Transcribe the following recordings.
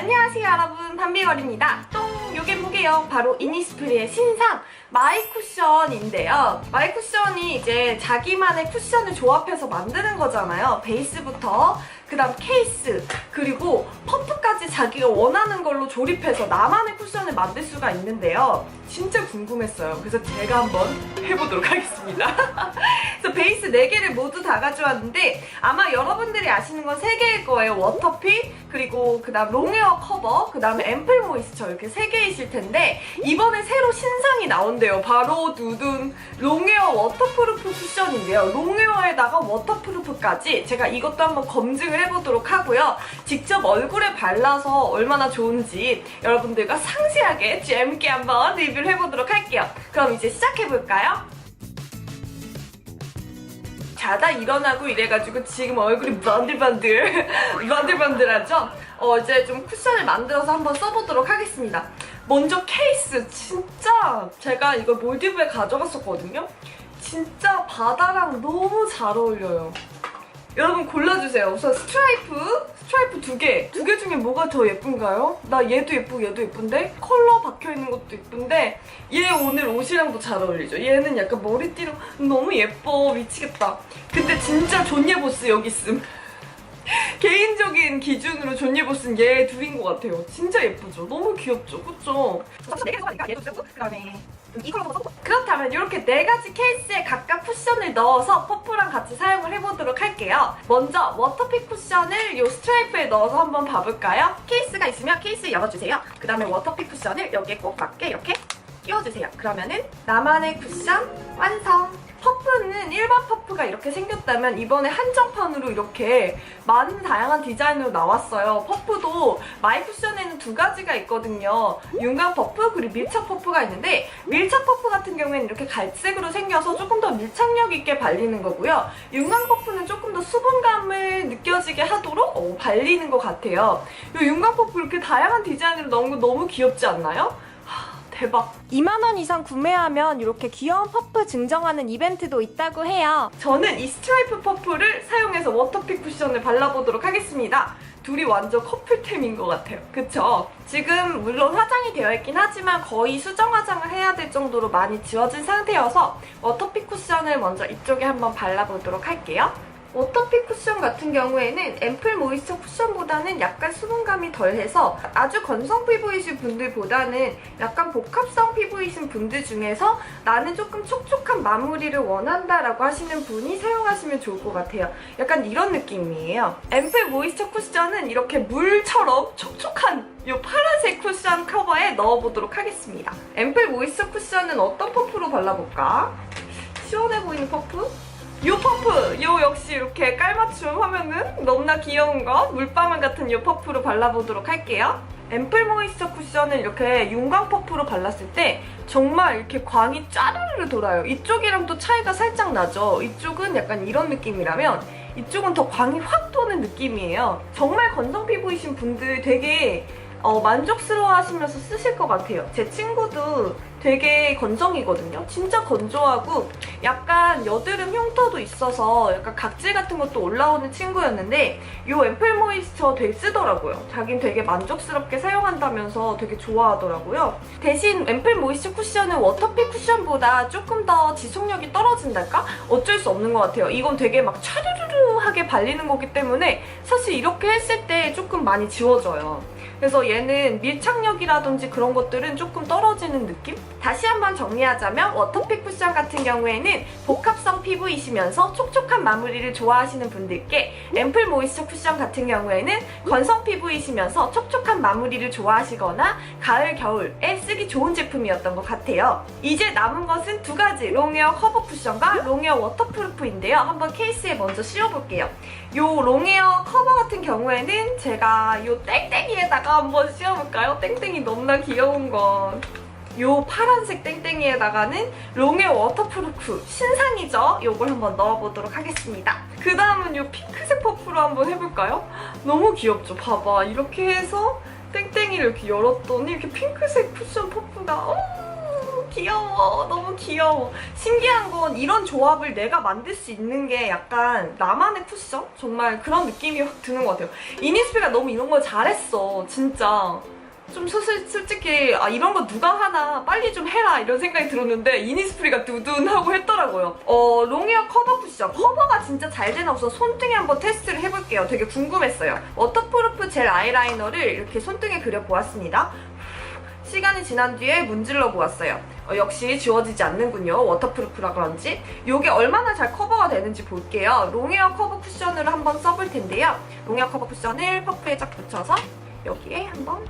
안녕하세요 여러분. 밤비걸입니다. 똥 요게 뭐게요. 바로 이니스프리의 신상 마이 쿠션인데요. 마이 쿠션이 이제 자기만의 쿠션을 조합해서 만드는 거잖아요. 베이스부터 그 다음 케이스 그리고 퍼프까지 자기가 원하는 걸로 조립해서 나만의 쿠션을 만들 수가 있는데요. 진짜 궁금했어요. 그래서 제가 한번 해보도록 하겠습니다. 그래서 베이스 4개를 모두 다 가져왔는데 아마 여러분들이 아시는 건 3개일 거예요. 워터픽 그리고 그 다음 롱웨어 커버 그 다음에 앰플 모이스처 이렇게 3개이실 텐데 이번에 새로 신상이 나온대요. 바로 두둔 롱웨어 워터프루프 쿠션인데요. 롱웨어에다가 워터프루프까지 제가 이것도 한번 검증을 해보도록 하고요 직접 얼굴에 발라서 얼마나 좋은지 여러분들과 상세하게 재밌게 한번 리뷰를 해보도록 할게요 그럼 이제 시작해볼까요? 자다 일어나고 이래가지고 지금 얼굴이 반들반들 반들반들하죠? 어 이제 좀 쿠션을 만들어서 한번 써보도록 하겠습니다. 먼저 케이스 진짜 제가 이걸 몰디브에 가져갔었거든요. 진짜 바다랑 너무 잘 어울려요. 여러분 골라주세요. 우선 스트라이프, 스트라이프 두 개. 두 개 중에 뭐가 더 예쁜가요? 나 얘도 예쁘고 얘도 예쁜데? 컬러 박혀있는 것도 예쁜데 얘 오늘 옷이랑도 잘 어울리죠? 얘는 약간 머리띠로 너무 예뻐. 미치겠다. 근데 진짜 존예보스 여기 있음. 개인적인 기준으로 존예보스는 얘 둘인 것 같아요. 진짜 예쁘죠? 너무 귀엽죠? 그쵸? 그렇다면 이렇게 네 가지 케이스에 각각 쿠션을 넣어서 퍼프랑 같이 사용을 해보도록 할게요. 먼저 워터픽 쿠션을 이 스트라이프에 넣어서 한번 봐볼까요? 케이스가 있으면 케이스 열어주세요. 그 다음에 워터픽 쿠션을 여기에 꼭 맞게 이렇게 끼워주세요. 그러면은 나만의 쿠션 완성! 퍼프는 일반 퍼프가 이렇게 생겼다면 이번에 한정판으로 이렇게 많은 다양한 디자인으로 나왔어요. 퍼프도 마이 쿠션에는 두 가지가 있거든요. 윤곽 퍼프 그리고 밀착 퍼프가 있는데 밀착 퍼프 같은 경우에는 이렇게 갈색으로 생겨서 조금 더 밀착력 있게 발리는 거고요. 윤곽 퍼프는 조금 더 수분감을 느껴지게 하도록 어, 발리는 것 같아요. 이 윤곽 퍼프 이렇게 다양한 디자인으로 넣은 거 너무 귀엽지 않나요? 대박. 2만원 이상 구매하면 이렇게 귀여운 퍼프 증정하는 이벤트도 있다고 해요. 저는 이 스트라이프 퍼프를 사용해서 워터픽 쿠션을 발라보도록 하겠습니다. 둘이 완전 커플템인 것 같아요. 그쵸? 지금 물론 화장이 되어 있긴 하지만 거의 수정 화장을 해야 될 정도로 많이 지워진 상태여서 워터픽 쿠션을 먼저 이쪽에 한번 발라보도록 할게요. 워터픽 쿠션 같은 경우에는 앰플 모이스처 쿠션보다는 약간 수분감이 덜해서 아주 건성 피부이신 분들보다는 약간 복합성 피부이신 분들 중에서 나는 조금 촉촉한 마무리를 원한다라고 하시는 분이 사용하시면 좋을 것 같아요. 약간 이런 느낌이에요. 앰플 모이스처 쿠션은 이렇게 물처럼 촉촉한 이 파란색 쿠션 커버에 넣어보도록 하겠습니다. 앰플 모이스처 쿠션은 어떤 퍼프로 발라볼까? 시원해 보이는 퍼프? 요 퍼프! 요 역시 이렇게 깔맞춤 하면은 너무나 귀여운 거 물방울 같은 요 퍼프로 발라보도록 할게요. 앰플 모이스처 쿠션을 이렇게 윤광 퍼프로 발랐을 때 정말 이렇게 광이 짜르르 돌아요. 이쪽이랑 또 차이가 살짝 나죠. 이쪽은 약간 이런 느낌이라면 이쪽은 더 광이 확 도는 느낌이에요. 정말 건성 피부이신 분들 되게 어, 만족스러워 하시면서 쓰실 것 같아요. 제 친구도 되게 건성이거든요. 진짜 건조하고 약간 여드름 흉터도 있어서 약간 각질 같은 것도 올라오는 친구였는데 이 앰플 모이스처 되게 쓰더라고요. 자긴 되게 만족스럽게 사용한다면서 되게 좋아하더라고요. 대신 앰플 모이스처 쿠션은 워터픽 쿠션보다 조금 더 지속력이 떨어진달까? 어쩔 수 없는 것 같아요. 이건 되게 막 차르르르하게 발리는 거기 때문에 사실 이렇게 했을 때 조금 많이 지워져요. 그래서 얘는 밀착력이라든지 그런 것들은 조금 떨어지는 느낌? 다시 한번 정리하자면 워터픽 쿠션 같은 경우에는 복합성 피부이시면서 촉촉한 마무리를 좋아하시는 분들께 앰플 모이스처 쿠션 같은 경우에는 건성 피부이시면서 촉촉한 마무리를 좋아하시거나 가을, 겨울에 쓰기 좋은 제품이었던 것 같아요. 이제 남은 것은 두 가지 롱웨어 커버 쿠션과 롱웨어 워터프루프인데요. 한번 케이스에 먼저 씌워볼게요. 요 롱웨어 커버 같은 경우에는 제가 요 땡땡이에다가 한번 씌워볼까요? 땡땡이 너무나 귀여운 건. 요 파란색 땡땡이에다가는 롱웨어 워터프루프 신상이죠? 요걸 한번 넣어보도록 하겠습니다. 그 다음은 요 핑크색 퍼프로 한번 해볼까요? 너무 귀엽죠? 봐봐. 이렇게 해서 땡땡이를 이렇게 열었더니 이렇게 핑크색 쿠션 퍼프가 어 귀여워. 너무 귀여워. 신기한 건 이런 조합을 내가 만들 수 있는 게 약간 나만의 쿠션? 정말 그런 느낌이 확 드는 것 같아요. 이니스피가 너무 이런 걸 잘했어. 진짜. 좀 솔- 솔직히 아 이런 거 누가 하나 빨리 좀 해라 이런 생각이 들었는데 이니스프리가 두둔하고 했더라고요 어 롱웨어 커버 쿠션 커버가 진짜 잘 되나 우선 손등에 한번 테스트를 해볼게요 되게 궁금했어요 워터프루프 젤 아이라이너를 이렇게 손등에 그려보았습니다 시간이 지난 뒤에 문질러 보았어요. 어, 역시 지워지지 않는군요. 워터프루프라 그런지. 이게 얼마나 잘 커버가 되는지 볼게요. 롱웨어 커버 쿠션을 한번 써볼 텐데요. 롱웨어 커버 쿠션을 퍼프에 쫙 붙여서 여기에 한번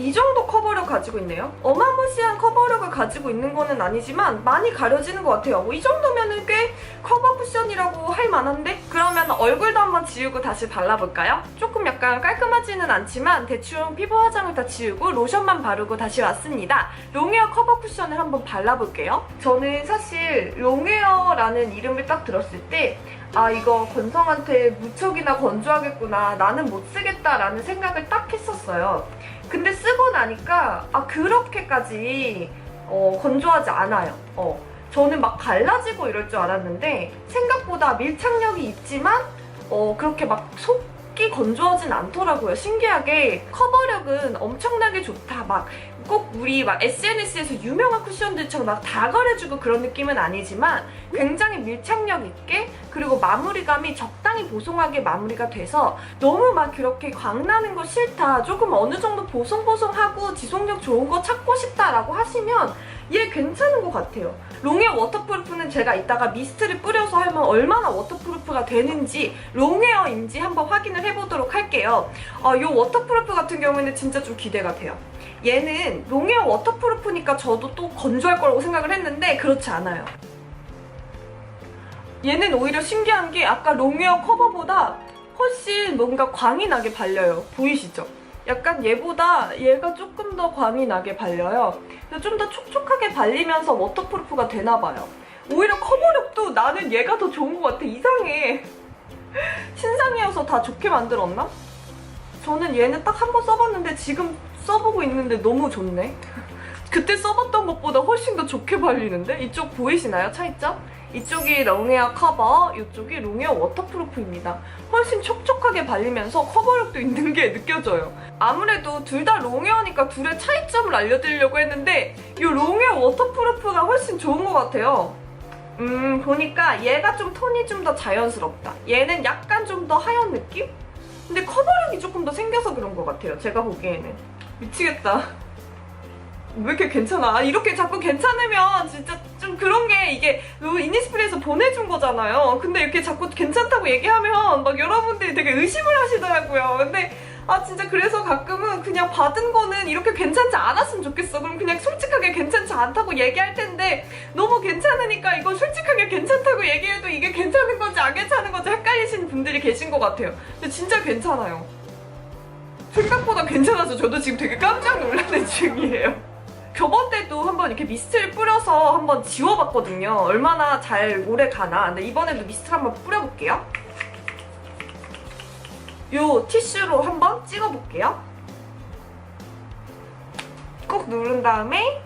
이 정도 커버력 가지고 있네요. 어마무시한 커버력을 가지고 있는 거는 아니지만 많이 가려지는 것 같아요. 뭐 이 정도면은 꽤 커버 쿠션이라고 할 만한데? 그러면 얼굴도 한번 지우고 다시 발라볼까요? 조금 약간 깔끔하지는 않지만 대충 피부 화장을 다 지우고 로션만 바르고 다시 왔습니다. 롱웨어 커버 쿠션을 한번 발라볼게요. 저는 사실 롱웨어라는 이름을 딱 들었을 때 아 이거 건성한테 무척이나 건조하겠구나 나는 못 쓰겠다라는 생각을 딱 했었어요. 근데 쓰고 나니까 아 그렇게까지 어, 건조하지 않아요. 어, 저는 막 갈라지고 이럴 줄 알았는데 생각보다 밀착력이 있지만 어, 그렇게 막 속이 건조하진 않더라고요. 신기하게 커버력은 엄청나게 좋다. 막 꼭 우리 막 SNS에서 유명한 쿠션들처럼 막다 가려주고 그런 느낌은 아니지만 굉장히 밀착력 있게 그리고 마무리감이 적당히 보송하게 마무리가 돼서 너무 막 그렇게 광나는 거 싫다. 조금 어느 정도 보송보송하고 지속력 좋은 거 찾고 싶다라고 하시면 얘 괜찮은 것 같아요. 롱웨어 워터프루프는 제가 이따가 미스트를 뿌려서 하면 얼마나 워터프루프가 되는지 롱웨어인지 한번 확인을 해보도록 할게요. 아, 이 워터프루프 같은 경우에는 진짜 좀 기대가 돼요. 얘는 롱웨어 워터프루프니까 저도 또 건조할 거라고 생각을 했는데 그렇지 않아요. 얘는 오히려 신기한 게 아까 롱웨어 커버보다 훨씬 뭔가 광이 나게 발려요. 보이시죠? 약간 얘보다 얘가 조금 더 광이 나게 발려요. 좀 더 촉촉하게 발리면서 워터프루프가 되나 봐요. 오히려 커버력도 나는 얘가 더 좋은 것 같아. 이상해. 신상이어서 다 좋게 만들었나? 저는 얘는 딱 한 번 써봤는데 지금 써보고 있는데 너무 좋네. 그때 써봤던 것보다 훨씬 더 좋게 발리는데? 이쪽 보이시나요? 차이점? 이쪽이 롱웨어 커버, 이쪽이 롱웨어 워터프루프입니다. 훨씬 촉촉하게 발리면서 커버력도 있는 게 느껴져요. 아무래도 둘 다 롱웨어니까 둘의 차이점을 알려드리려고 했는데 이 롱웨어 워터프루프가 훨씬 좋은 것 같아요. 음, 보니까 얘가 좀 톤이 좀 더 자연스럽다. 얘는 약간 좀 더 하얀 느낌? 근데 커버력이 조금 더 생겨서 그런 것 같아요. 제가 보기에는. 미치겠다. 왜 이렇게 괜찮아? 아, 이렇게 자꾸 괜찮으면 진짜 좀 그런 게 이게 이니스프리에서 보내준 거잖아요. 근데 이렇게 자꾸 괜찮다고 얘기하면 막 여러분들이 되게 의심을 하시더라고요. 근데 아 진짜 그래서 가끔은 그냥 받은 거는 이렇게 괜찮지 않았으면 좋겠어. 그럼 그냥 솔직하게 괜찮지 않다고 얘기할 텐데 너무 괜찮으니까 이거 솔직하게 괜찮다고 얘기해도 이게 괜찮은 건지 안 괜찮은 건지 헷갈리시는 분들이 계신 것 같아요. 근데 진짜 괜찮아요. 생각보다 괜찮아서 저도 지금 되게 깜짝 놀라는 중이에요. 저번 때도 한번 이렇게 미스트를 뿌려서 한번 지워봤거든요. 얼마나 잘 오래 가나. 근데 이번에도 미스트를 한번 뿌려볼게요. 요 티슈로 한번 찍어볼게요. 꼭 누른 다음에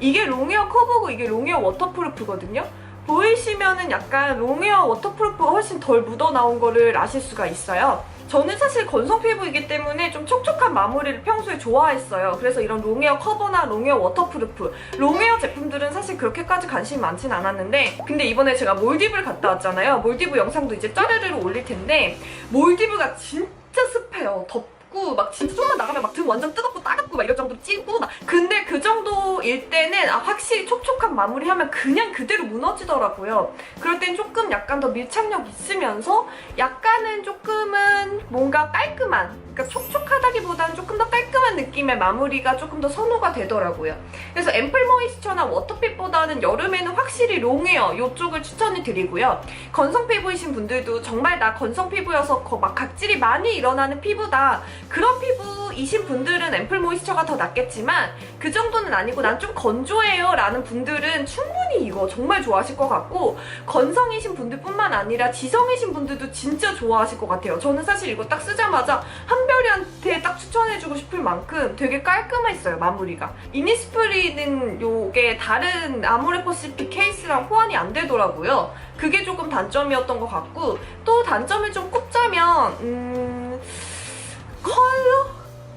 이게 롱웨어 커버고 이게 롱웨어 워터프루프거든요. 보이시면은 약간 롱웨어 워터프루프가 훨씬 덜 묻어나온 거를 아실 수가 있어요. 저는 사실 건성 피부이기 때문에 좀 촉촉한 마무리를 평소에 좋아했어요. 그래서 이런 롱웨어 커버나 롱웨어 워터프루프, 롱웨어 제품들은 사실 그렇게까지 관심이 많진 않았는데 근데 이번에 제가 몰디브를 갔다 왔잖아요. 몰디브 영상도 이제 짜르르르 올릴 텐데 몰디브가 진짜 습해요. 덥 고 막 진짜 좀만 나가면 막 등 완전 뜨겁고 따갑고 막 이럴 정도로 찌고 막 근데 그 정도일 때는 아, 확실히 촉촉한 마무리하면 그냥 그대로 무너지더라고요. 그럴 땐 조금 약간 더 밀착력 있으면서 약간은 조금은 뭔가 깔끔한 그러니까 촉촉하다기보다는 조금 더 깔끔한 느낌의 마무리가 조금 더 선호가 되더라고요. 그래서 앰플 모이스처나 워터핏보다는 여름에는 확실히 롱웨어 이쪽을 추천을 드리고요. 건성 피부이신 분들도 정말 나 건성 피부여서 거- 막 각질이 많이 일어나는 피부다. 그런 피부이신 분들은 앰플 모이스처가 더 낫겠지만 그 정도는 아니고 난 좀 건조해요 라는 분들은 충분히 이거 정말 좋아하실 것 같고 건성이신 분들뿐만 아니라 지성이신 분들도 진짜 좋아하실 것 같아요. 저는 사실 이거 딱 쓰자마자 한별이한테 딱 추천해주고 싶을 만큼 되게 깔끔했어요 마무리가. 이니스프리는 요게 다른 아모레퍼시픽 케이스랑 호환이 안 되더라고요. 그게 조금 단점이었던 것 같고 또 단점을 좀 꼽자면 음 컬러?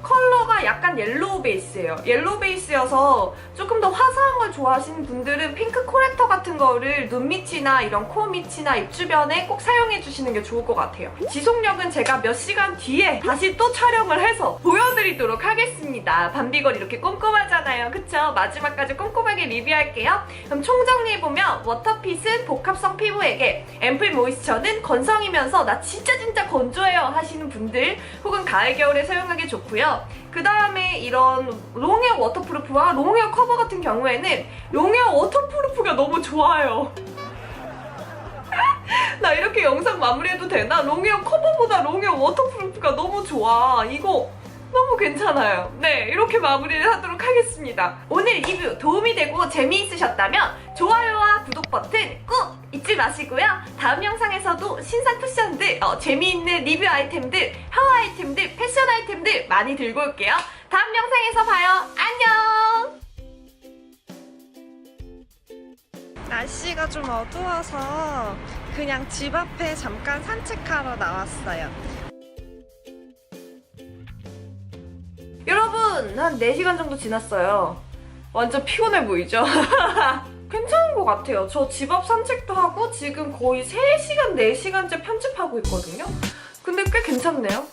컬러가 약간 옐로우 베이스예요. 옐로우 베이스여서 조금 더 화사한 걸 좋아하시는 분들은 핑크 코렉터 같은 거를 눈 밑이나 이런 코 밑이나 입 주변에 꼭 사용해 주시는 게 좋을 것 같아요. 지속력은 제가 몇 시간 뒤에 다시 또 촬영을 해서 보여드리도록 하겠습니다. 밤비걸 이렇게 꼼꼼하잖아요. 그쵸? 마지막까지 꼼꼼하게 리뷰할게요. 그럼 총정리해보면 워터핏은 복합성 피부에게 앰플 모이스처는 건성이면서 나 진짜 진짜 건조해요 하시는 분들 혹은 가을 겨울에 사용하기 좋고요. 그 다음에 이런 롱웨어 워터프루프와 롱웨어 커버 같은 경우에는 롱웨어 워터프루프가 너무 좋아요. 나 이렇게 영상 마무리해도 되나? 롱웨어 커버보다 롱웨어 워터프루프가 너무 좋아. 이거 너무 괜찮아요. 네, 이렇게 마무리를 하도록 하겠습니다. 오늘 리뷰 도움이 되고 재미있으셨다면 좋아요와 구독 버튼 꾹 잊지 마시고요. 다음 영상에서도 신상 쿠션들, 어, 재미있는 리뷰 아이템들, 헤어 아이템들, 패션 아이템들 많이 들고 올게요. 다음 영상에서 봐요. 안녕! 날씨가 좀 어두워서 그냥 집 앞에 잠깐 산책하러 나왔어요. 여러분, 한 4시간 정도 지났어요. 완전 피곤해 보이죠? 괜찮은 것 같아요. 저 집 앞 산책도 하고 지금 거의 3시간, 4시간째 편집하고 있거든요. 근데 꽤 괜찮네요.